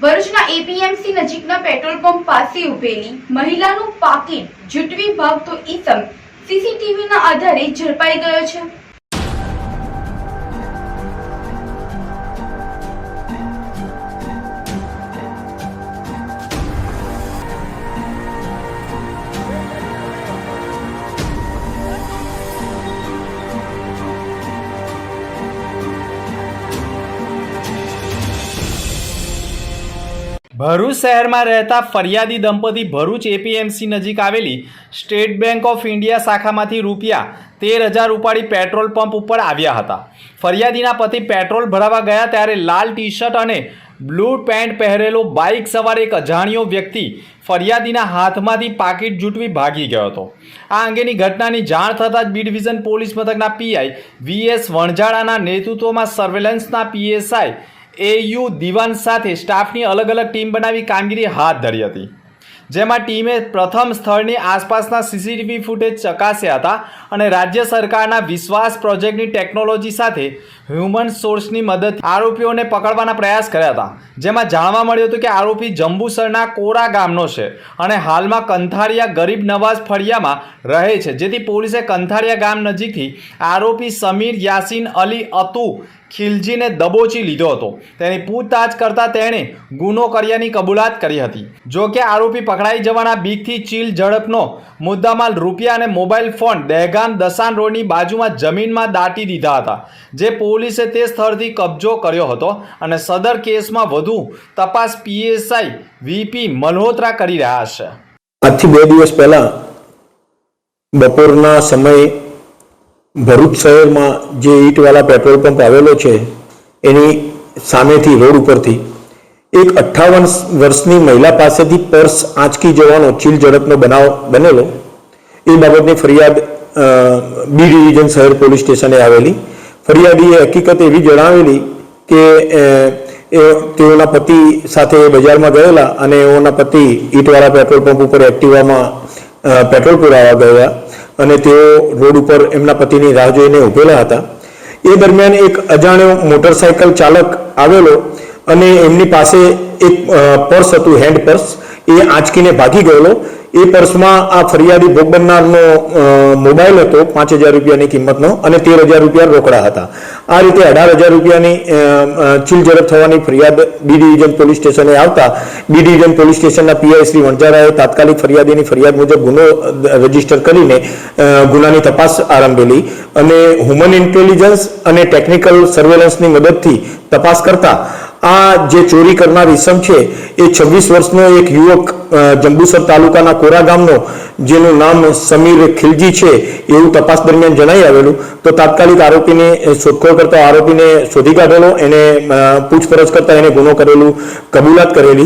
ભરૂચના એપીએમસી નજીકના petrol pump પાસે ઉભેલી મહિલાનું પાકીટ જૂટવી ભાગતો ઈસમ. સીસીટીવીના આધારે ઝડપાઈ ગયો છે. ભરૂચ શહેરમાં રહેતા ફરિયાદી દંપતી ભરૂચ એપીએમસી નજીક આવેલી સ્ટેટ બેંક ઓફ ઇન્ડિયા શાખામાંથી રૂપિયા તેર હજાર ઉપાડી પેટ્રોલ પંપ ઉપર આવ્યા હતા. ફરિયાદીના પતિ પેટ્રોલ ભરાવા ગયા ત્યારે લાલ ટી શર્ટ અને બ્લુ પેન્ટ પહેરેલો બાઇક સવાર એક અજાણ્યો વ્યક્તિ ફરિયાદીના હાથમાંથી પાકીટ જૂટવી ભાગી ગયો હતો. આ અંગેની ઘટનાની જાણ થતાં જ બી ડિવિઝન પોલીસ મથકના પીઆઈ વીએસ વણઝાડાના નેતૃત્વમાં સર્વેલન્સના પીએસઆઈ એયુ દિવાન સાથે સ્ટાફની અલગ અલગ ટીમ બનાવી કામગીરી હાથ ધરી હતી. જેમાં ટીમે પ્રથમ સ્થળની આસપાસના સીસીટીવી ફૂટેજ ચકાસ્યા હતા અને રાજ્ય સરકારના વિશ્વાસ પ્રોજેક્ટની ટેકનોલોજી સાથે હ્યુમન સોર્સની મદદ આરોપીઓને પકડવાના પ્રયાસ કર્યા હતા. જેમાં જાણવા મળ્યું હતું કે આરોપી જંબુસરના કોરા ગામનો છે અને હાલમાં કંથારિયા ગરીબ નવાઝ ફળિયામાં રહે છે. જેથી પોલીસે કંથારિયા ગામ નજીકથી આરોપી સમીર યાસીન અલી અતુ ખિલજીને દબોચી લીધો હતો. તેની પૂછતાછ કરતાં તેણે ગુનો કર્યાની કબૂલાત કરી હતી. જો કે આરોપી પકડાઈ જવાના બીકથી ચીલ ઝડપનો મુદ્દામાલ રૂપિયા અને મોબાઈલ ફોન દહેગામ દસાન રોડની બાજુમાં જમીનમાં દાટી દીધા હતા. જે પોલીસે તે સ્થળથી કબજો કર્યો હતો અને સદર કેસમાં વધુ તપાસ પીએસઆઈ વીપી મલ્હોત્રા કરી રહ્યા છે. આજથી બે દિવસ પહેલા બપોરના સમયે ભરૂચ શહેરમાં જે ઈંટવાલા પેટ્રોલ પંપ આવેલો છે, એની સામેથી રોડ ઉપરથી એક અઠ્ઠાવન વર્ષની મહિલા પાસેથી પર્સ આંચકી જવાનો ચીલ ઝડપનો બનાવ બનેલો. એ બાબતની ફરિયાદ બી ડિવિઝન શહેર પોલીસ સ્ટેશને આવેલી. ફરિયાદીએ હકીકત એવી જણાવેલી કે એ તેઓના પતિ સાથે બજારમાં ગયેલા અને એઓના પતિ ઈંટવાળા પેટ્રોલ પંપ ઉપર એક્ટિવામાં પેટ્રોલ પુરાવા ગયા અને તેઓ રોડ ઉપર એમના પતિની રાહ જોઈને ઊભેલા હતા. એ દરમિયાન એક અજાણ્યો મોટરસાયકલ ચાલક આવેલો અને એમની પાસે એક પર્સ હતું, હેન્ડ પર્સ. એ આંચકીને ભાગી ગયેલો. એ પર્સમાં આ ફરિયાદી ભોગ બનનારનો મોબાઈલ હતો પાંચ હજાર રૂપિયાની કિંમતનો અને તેર હજાર રૂપિયા રોકડા હતા. આ રીતે અઢાર હજાર રૂપિયાની અ, અ, ચીલ ઝડપ થવાની ફરિયાદ બી ડિવિઝન પોલીસ સ્ટેશને આવતા બી ડિવિઝન પોલીસ સ્ટેશનના પીઆઈ શ્રી વણઝારાએ તાત્કાલિક ફરિયાદીની ફરિયાદ મુજબ ગુનો રજિસ્ટર કરીને ગુનાની તપાસ આરંભેલી અને હ્યુમન ઇન્ટેલિજન્સ અને ટેકનિકલ સર્વેલન્સની મદદથી તપાસ કરતા આ જે ચોરી કરનાર ઇસમ છે, એ છવ્વીસ વર્ષનો એક યુવક જંબુસર તાલુકાના કોરા ગામનો, જેનું નામ સમીર ખિલજી છે, એવું તપાસ દરમિયાન જણાઈ આવેલું. તો તાત્કાલિક આરોપીને શોધખોળ કરતા આરોપીને શોધી કાઢેલો, એને પૂછપરછ કરતા એને ગુનો કરેલું કબૂલાત કરેલી.